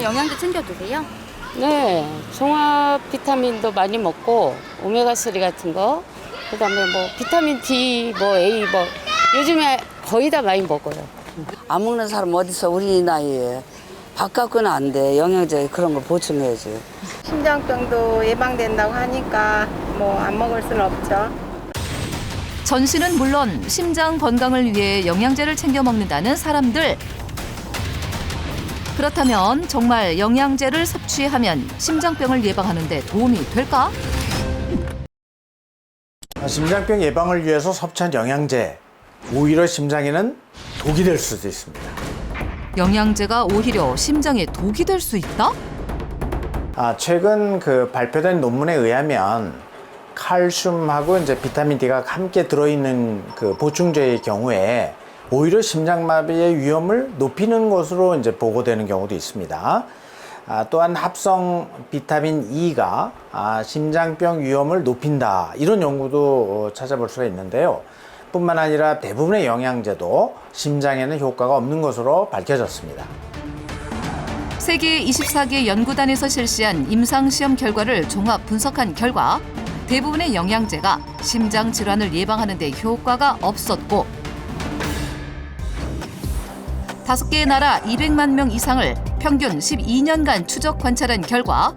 많이 영양제 챙겨 드세요? 네, 종합 비타민도 많이 먹고 오메가3 같은 거, 그다음에 뭐 비타민 D, 뭐 A, 뭐 요즘에 거의 다 많이 먹어요. 안 먹는 사람 어딨어 우리 나이에 밥 갖고는 안 돼 영양제 그런 거 보충해야지 심장병도 예방된다고 하니까 뭐 안 먹을 수는 없죠. 전신은 물론 심장 건강을 위해 영양제를 챙겨 먹는다는 사람들. 그렇다면 정말 영양제를 섭취하면 심장병을 예방하는 데 도움이 될까? 아, 심장병 예방을 위해서 섭취한 영양제 오히려 심장에는 독이 될 수도 있습니다. 영양제가 오히려 심장에 독이 될 수 있다? 아, 최근 그 발표된 논문에 의하면 칼슘하고 이제 비타민 D가 함께 들어있는 그 보충제의 경우에 오히려 심장마비의 위험을 높이는 것으로 이제 보고되는 경우도 있습니다. 아, 또한 합성 비타민 E가 아, 심장병 위험을 높인다 이런 연구도 어, 찾아볼 수가 있는데요. 뿐만 아니라 대부분의 영양제도 심장에는 효과가 없는 것으로 밝혀졌습니다. 세계 24개 연구단에서 실시한 임상시험 결과를 종합 분석한 결과 대부분의 영양제가 심장 질환을 예방하는 데 효과가 없었고 다섯 개의 나라 200만 명 이상을 평균 12년간 추적 관찰한 결과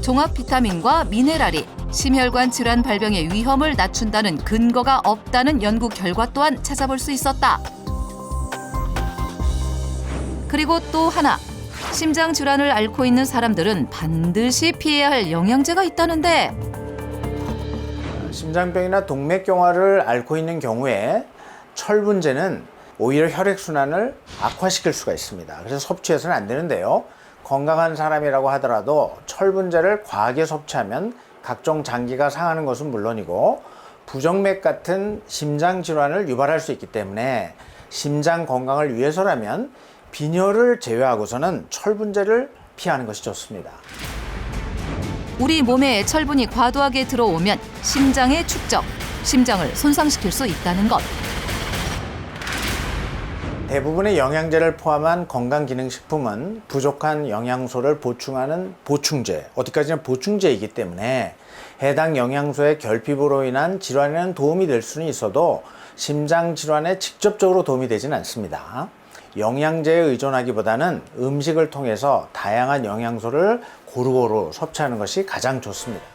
종합 비타민과 미네랄이 심혈관 질환 발병의 위험을 낮춘다는 근거가 없다는 연구 결과 또한 찾아볼 수 있었다. 그리고 또 하나 심장 질환을 앓고 있는 사람들은 반드시 피해야 할 영양제가 있다는데 심장병이나 동맥경화를 앓고 있는 경우에 철분제는 오히려 혈액순환을 악화시킬 수가 있습니다. 그래서 섭취해서는 안 되는데요. 건강한 사람이라고 하더라도 철분제를 과하게 섭취하면 각종 장기가 상하는 것은 물론이고 부정맥 같은 심장 질환을 유발할 수 있기 때문에 심장 건강을 위해서라면 빈혈을 제외하고서는 철분제를 피하는 것이 좋습니다. 우리 몸에 철분이 과도하게 들어오면 심장의 축적, 심장을 손상시킬 수 있다는 것. 대부분의 영양제를 포함한 건강기능식품은 부족한 영양소를 보충하는 보충제, 어디까지나 보충제이기 때문에 해당 영양소의 결핍으로 인한 질환에는 도움이 될 수는 있어도 심장 질환에 직접적으로 도움이 되지는 않습니다. 영양제에 의존하기보다는 음식을 통해서 다양한 영양소를 고루고루 섭취하는 것이 가장 좋습니다.